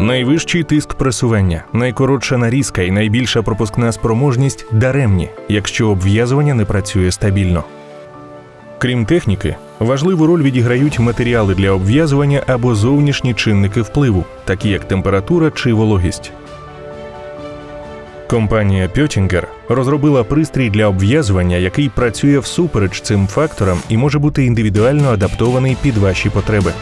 Найвищий тиск пресування, найкоротша нарізка і найбільша пропускна спроможність даремні, якщо обв'язування не працює стабільно. Крім техніки, важливу роль відіграють матеріали для обв'язування або зовнішні чинники впливу, такі як температура чи вологість. Компанія Pöttinger розробила пристрій для обв'язування, який працює всупереч цим факторам і може бути індивідуально адаптований під ваші потреби.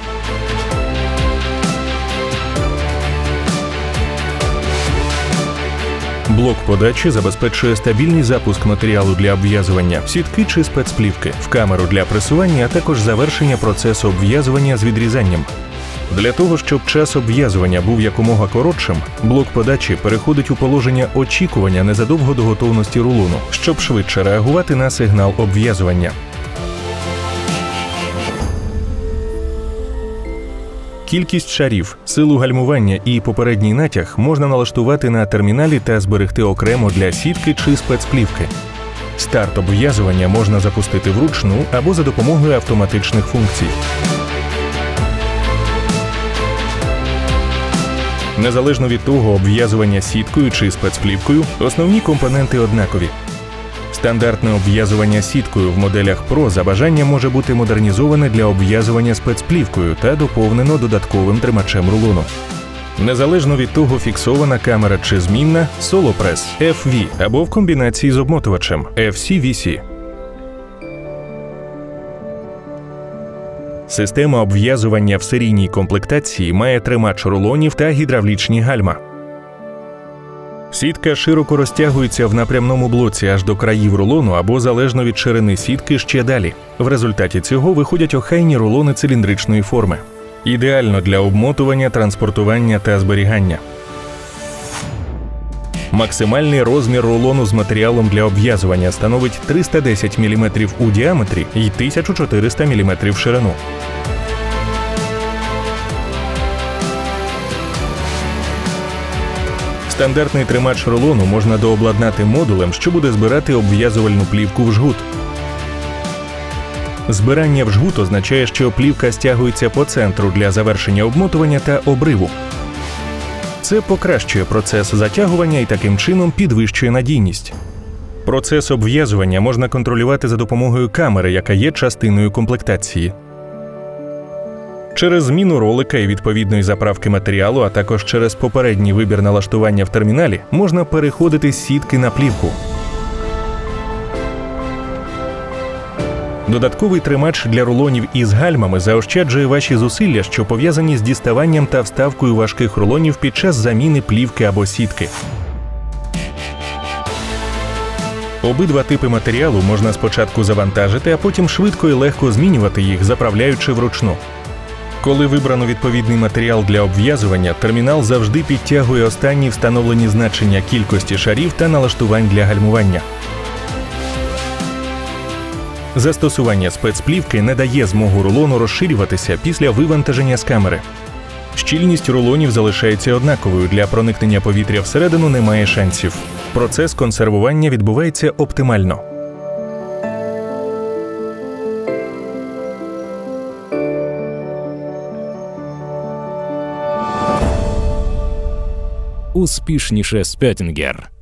Блок подачі забезпечує стабільний запуск матеріалу для обв'язування, сітки чи спецплівки, в камеру для пресування, а також завершення процесу обв'язування з відрізанням. Для того, щоб час обв'язування був якомога коротшим, блок подачі переходить у положення очікування незадовго до готовності рулону, щоб швидше реагувати на сигнал обв'язування. Кількість шарів, силу гальмування і попередній натяг можна налаштувати на терміналі та зберегти окремо для сітки чи спецплівки. Старт обв'язування можна запустити вручну або за допомогою автоматичних функцій. Незалежно від того, обв'язування сіткою чи спецплівкою, основні компоненти однакові. Стандартне обв'язування сіткою в моделях Pro за бажанням може бути модернізоване для обв'язування спецплівкою та доповнено додатковим тримачем рулону. Незалежно від того, фіксована камера чи змінна солопрес FV або в комбінації з обмотувачем FCVC. Система обв'язування в серійній комплектації має тримач рулонів та гідравлічні гальма. Сітка широко розтягується в напрямному блоці аж до країв рулону або залежно від ширини сітки ще далі. В результаті цього виходять охайні рулони циліндричної форми. Ідеально для обмотування, транспортування та зберігання. Максимальний розмір рулону з матеріалом для обв'язування становить 310 мм у діаметрі і 1400 мм в ширину. Стандартний тримач рулону можна дообладнати модулем, що буде збирати обв'язувальну плівку в жгут. Збирання в жгут означає, що плівка стягується по центру для завершення обмотування та обриву. Це покращує процес затягування і таким чином підвищує надійність. Процес обв'язування можна контролювати за допомогою камери, яка є частиною комплектації. Через зміну ролика і відповідної заправки матеріалу, а також через попередній вибір налаштування в терміналі, можна переходити з сітки на плівку. Додатковий тримач для рулонів із гальмами заощаджує ваші зусилля, що пов'язані з діставанням та вставкою важких рулонів під час заміни плівки або сітки. Обидва типи матеріалу можна спочатку завантажити, а потім швидко і легко змінювати їх, заправляючи вручну. Коли вибрано відповідний матеріал для обв'язування, термінал завжди підтягує останні встановлені значення кількості шарів та налаштувань для гальмування. Застосування спецплівки не дає змогу рулону розширюватися після вивантаження з камери. Щільність рулонів залишається однаковою. Для проникнення повітря всередину немає шансів. Процес консервування відбувається оптимально. Успішніше з Петтінгер.